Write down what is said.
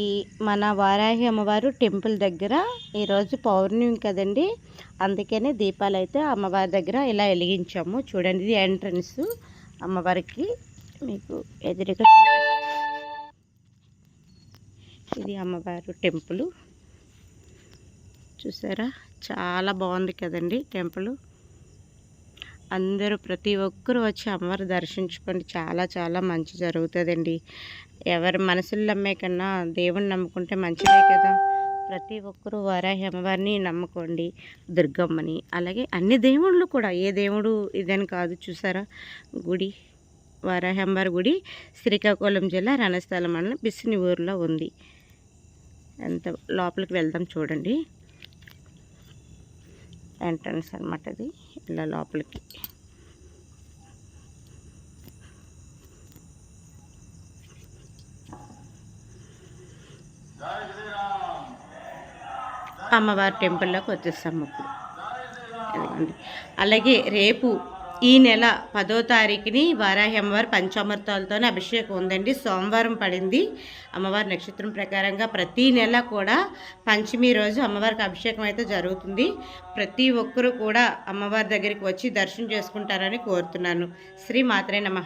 ఈ మన వారాహి అమ్మవారు టెంపుల్ దగ్గర ఈరోజు పౌర్ణమి కదండి. అందుకనే దీపాలు అయితే అమ్మవారి దగ్గర ఇలా వెలిగించాము. చూడండి ఇది ఎంట్రన్స్ అమ్మవారికి మీకు ఎదురుగా ఇది అమ్మవారు టెంపుల్. చూసారా? చాలా బాగుంది కదండి టెంపుల్. అందరూ ప్రతి ఒక్కరూ వచ్చి అమ్మవారు దర్శించుకోండి. చాలా చాలా మంచి జరుగుతుందండి. ఎవరి మనసులు నమ్మే కన్నా దేవుని నమ్ముకుంటే మంచిదే కదా. ప్రతి ఒక్కరూ వారాహి అమ్మవారిని నమ్ముకోండి. దుర్గమ్మని అలాగే అన్ని దేవుళ్ళు కూడా. ఏ దేవుడు ఇదని కాదు చూసారా? గుడి వారాహి అమ్మవారి గుడి శ్రీకాకుళం జిల్లా రణస్థలం మండలం బిస్సిని ఊరిలో ఉంది. ఎంత లోపలికి వెళ్దాం చూడండి. ఎంట్రన్స్ అనమాట అది. ఇలా లోపలికి. అమ్మవారి టెంపుల్లోకి వచ్చేస్తాము ఇప్పుడు అలాగే రేపు ఈ నెల పదో తారీఖుని వారాహి అమ్మవారి పంచామృతాలతోనే అభిషేకం ఉందండి. సోమవారం పడింది. అమ్మవారి నక్షత్రం ప్రకారంగా ప్రతి నెల కూడా పంచమి రోజు అమ్మవారికి అభిషేకం అయితే జరుగుతుంది. ప్రతి ఒక్కరూ కూడా అమ్మవారి దగ్గరికి వచ్చి దర్శనం చేసుకుంటారని కోరుతున్నాను. శ్రీ మాత్రే నమ.